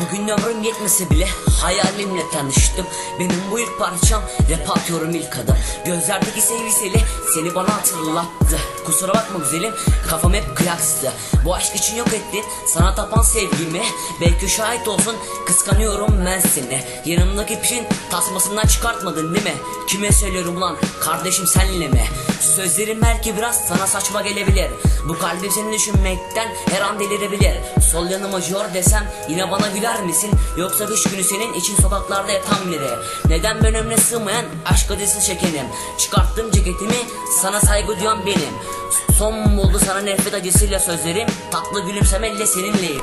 Bugün ömrüm yetmese bile hayalimle tanıştım. Benim bu ilk parçam rap atıyorum ilk adım. Gözlerdeki sevgiseli seni bana hatırlattı. Kusura bakma güzelim kafam hep kıyakstı Bu aşk için yok ettin sana tapan sevgimi. Belki şahit olsun kıskanıyorum ben seni. Yanımdaki pişin tasmasından çıkartmadın değil mi? Kime söylüyorum ulan kardeşim senle mi? Sözlerim belki biraz sana saçma gelebilir. Bu kalbim seni düşünmekten her an delirebilir. Sol yanım acıyor desem yine bana güler misin? Yoksa kış günü senin için sokaklarda yatan biri. Neden ben ömre sığmayan aşk acısı çekenim? Çıkarttım ceketimi sana saygı duyan benim. Son buldu sana nefret acısıyla sözlerim. Tatlı gülümsemeyle seninleyim